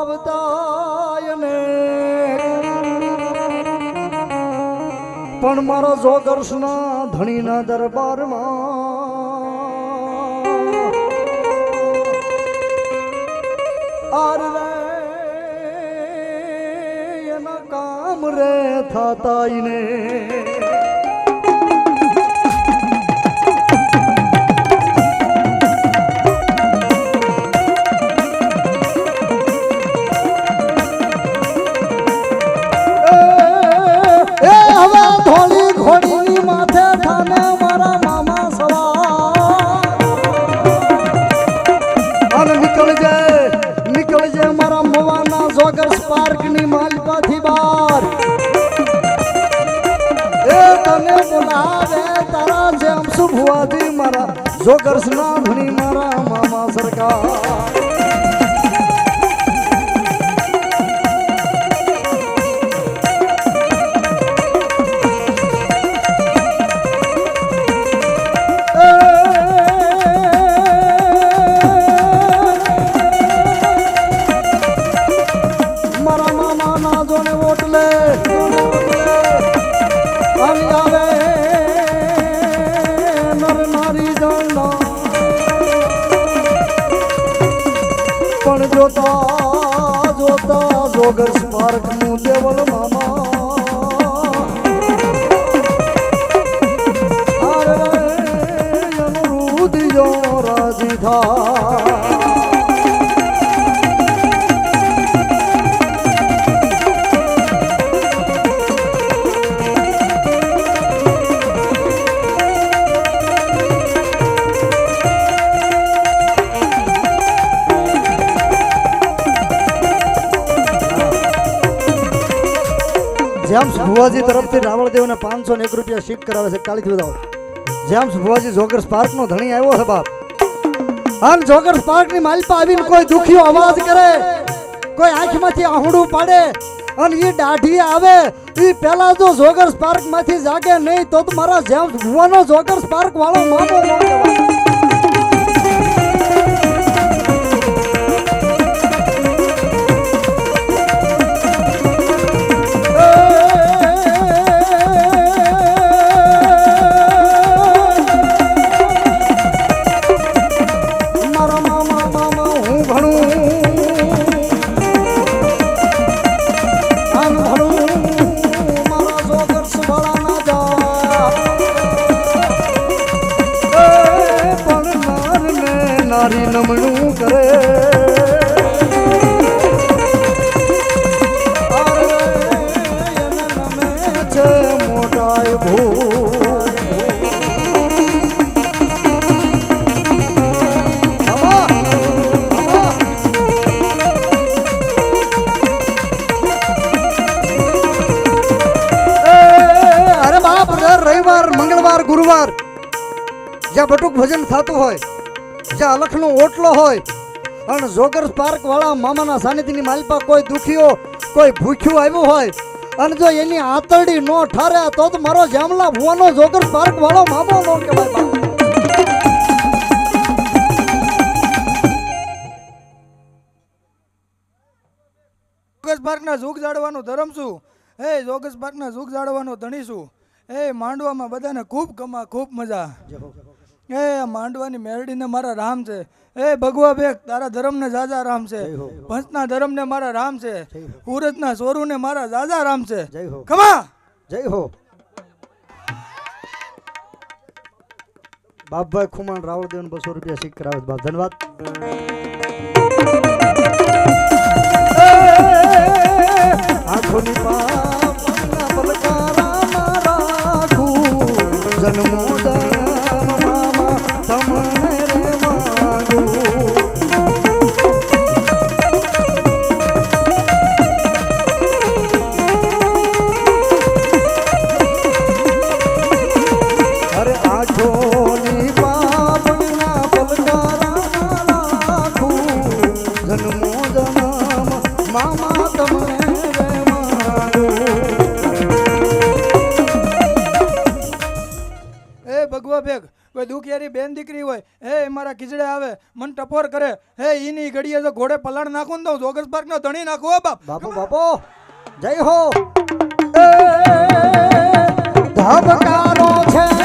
આવતા ને પણ મારા જોગર્ષના ધણીના દરબારમાં આર રે એના કામ રે થતા ને મારા જોગર્સ ભણી મારા મામા સરકાર. જોતા જોતા જોગર સ્મારકનું દેવલ મામા. રાજી થા. જેમ્સ ભુવાજી તરફથી રાવળદેવને પાંચસો એક રૂપિયા શીખ કરાવે છે. કાળી બતાવો જેમ્સ ભુવાજી જોગર સ્પાર્ક નો ધણી આવ્યો છે બાપ. અને જોગર સ્પાર્કની માલિપા આવીને કોઈ દુખીઓ અવાજ કરે, કોઈ આંખમાંથી આહુડું પાડે, અને એ દાઢી આવે એ પેલા જો જોગર સ્પાર્કમાંથી જાગે નહીં, તો મારા જેમ્સ ભુવાનો જોગર સ્પાર્ક વાળો મામો રવિવાર, મંગળવાર, ગુરુવાર જ્યાં બટુક ભજન થતું હોય, જ્યાં અલખનો ઓટલો હોય, અને જોગર પાર્ક વાળા મામાના સાનિધ્યની માલપા કોઈ દુખીઓ, કોઈ ભૂખ્યું આવ્યું હોય, અને જો એની આતરડી નો ઠારે, તો મારો જામલા ભુવાનો જોગર પાર્ક વાળો મામો નો કહેવાય જોગસ પાર્કના ઝૂક જાળવાનું ધર્મ શું? હે જોગસ પાર્કના ઝૂક જાળવાનો ધણી શું? હે માંડવામાં બધાને ખૂબ કમા ખૂબ મજા. એ માંડવાની મેરડીને મારા રામ છે. એ ભગવા ભેગ તારા ધર્મને જાજા રામ છે. પંચના ધર્મને મારા રામ છે. ઉરજના સોરુને મારા જાજા રામ છે. કમા જય હો. બાપભાઈ ખુમાણ રાવળદેવ બસો રૂપિયા શીખ કરાવે બાપ ધન્યવાદ. આંખોની પાપના Paranormal. મન ટપોર કરે હે ઈની ઘડીએ જો ઘોડે પલાણ નાખું ને તો જોગસ પાર્ક નો ધણી નાખો બાપ બાપુ બાપો જય હો ધબકારો છે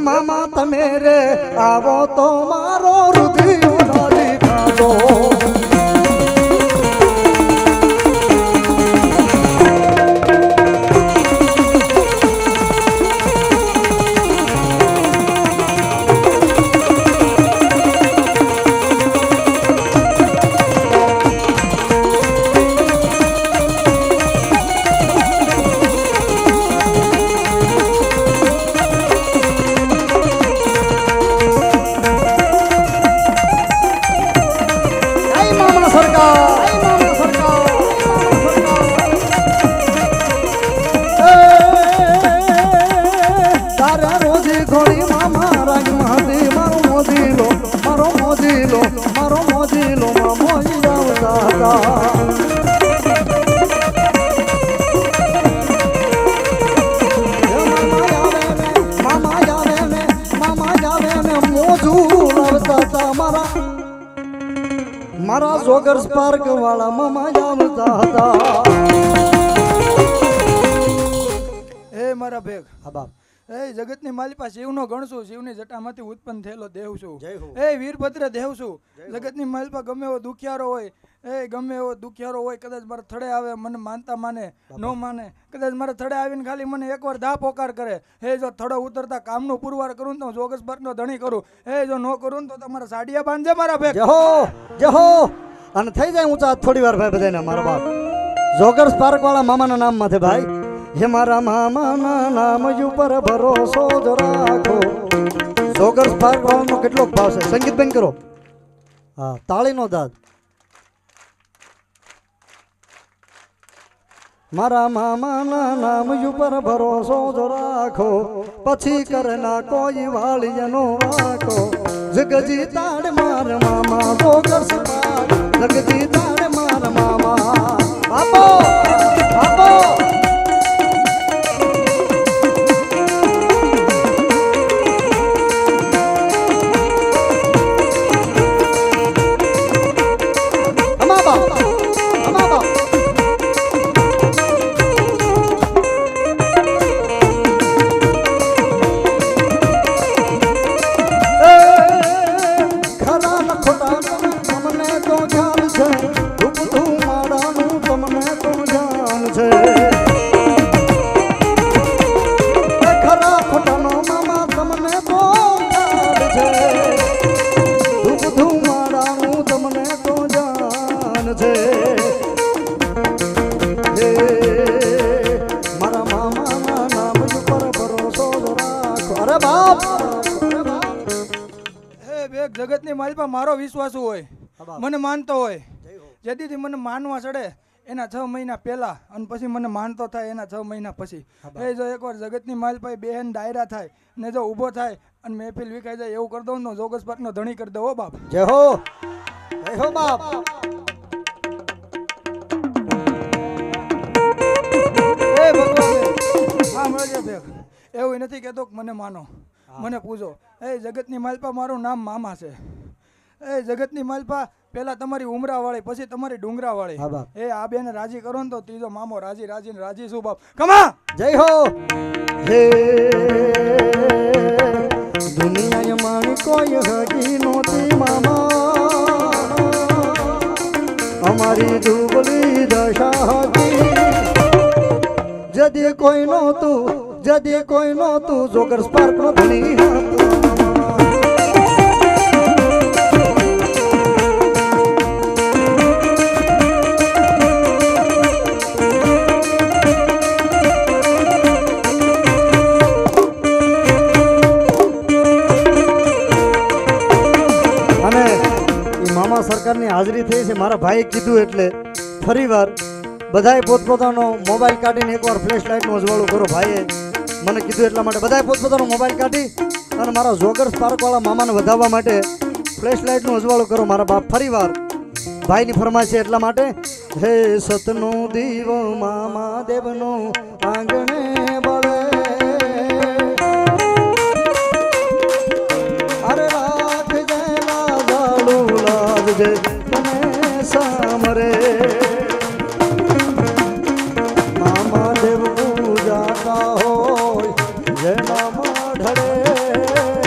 મામા તમે રે આવો તો મારો રુધિર મારા જોગર્સ પાર્ક વાળા મામા જાવતા હતા. હે મારા ભેગ. હા બાપ. એ જગતની માલિપા શિવનો ગણશું શિવની જટામાંથી ઉત્પન્ન થયેલો દેવ છું. એ વીરભદ્ર દેવ છું. જગતની માલિપા ગમે એવો દુખિયારો હોય એ ગમે એવો દુખિયારો હોય કદાચ મારા થડે આવે મને માનતા માને નો માને કદાચ મારા થડે આવીને ખાલી મને એકવાર ધા પોકાર કરે હે જો થડો ઉતરતા કામનું પુરવાર કરું ને તો જોગસ નો ધણી કરું હે જો નો કરું ને તો તમારા સાડિયા બાંધે મારા ભેગ. જહો જહો અને થઈ જાય ઊંચા થોડી વાર ભાઈ બધાને મારા બાપ. જોગર્સ પાર્ક વાળા મામાના નામમાંથી ભાઈ. હે મારા મામાના નામ ઉપર ભરોસો જ રાખો. જોગર્સ પાર્ક વાળાનો કેટલો ભાવ છે? સંગીત બેન કરો. હા, તાળીનો દાદ. મારા મામાના નામ ઉપર ભરોસો જ રાખો. પછી કરના કોઈ વાળીનો રાખો જગજી તાડ માર મામા જોગર્સ પાર્ક. જગજી તાડ અરે બાપ હે ભેગ જગતની માલિપા મારો વિશ્વાસ હોય મને માનતો હોય. જેથી મને માનવા ચડે એના છ મહિના પહેલા અને પછી મને માનતો થાય એના છ મહિના પછી. એ જો એકવાર જગતની માલપાઈ બેન ડાયરા થાય ને જો ઊભો થાય અને મહેફિલ વિખાઈ જાય એવું કરી દઉં ને જોગસ પાકનો ધણી કરી દો હો બાપ. જય હો. જય હો બાપ. એ ભગવાન. હા મળજે ભેગ. એવું નથી કહેતો કે મને માનો મને પૂછો એ જગતની માલપા મારું નામ મામા છે. એ જગતની માલપા પેલા તમારી ઉમરા વાળી પછી તમારી ડુંગરા વાળી એ આ બેને રાજી કરો ને તો ત્રીજો મામો રાજી રાજી ને રાજી શું બાપ. કમા જય હો! હે દુનિયા માણી કોઈ હગી નોતી મામા. અમારી દુબલી દશા હતી જદી કોઈ નહોતું જદી કોઈ નહોતું, જોગર સ્પાર્ક નો ધણી મામા સરકારની હાજરી થઈ છે, મારા ભાઈએ કીધું એટલે. ફરીવાર બધાએ પોતપોતાનો મોબાઈલ કાઢીને એકવાર ફ્લેશ લાઇટનું અજવાળું કરો, ભાઈએ. મને કીધું એટલા માટે બધાએ પોતપોતાનો મોબાઈલ કાઢી અને મારા જોગર સ્પાર્કવાળા મામાને વધાવવા માટે ફ્લેશ લાઇટનું અજવાળું કરો. મારા બાપ ફરીવાર ભાઈની ફરમાય છે એટલા માટે, હે સતનો દીવો મામા દેવનો આંગણે બળે લાજજે જય નામ ઢળે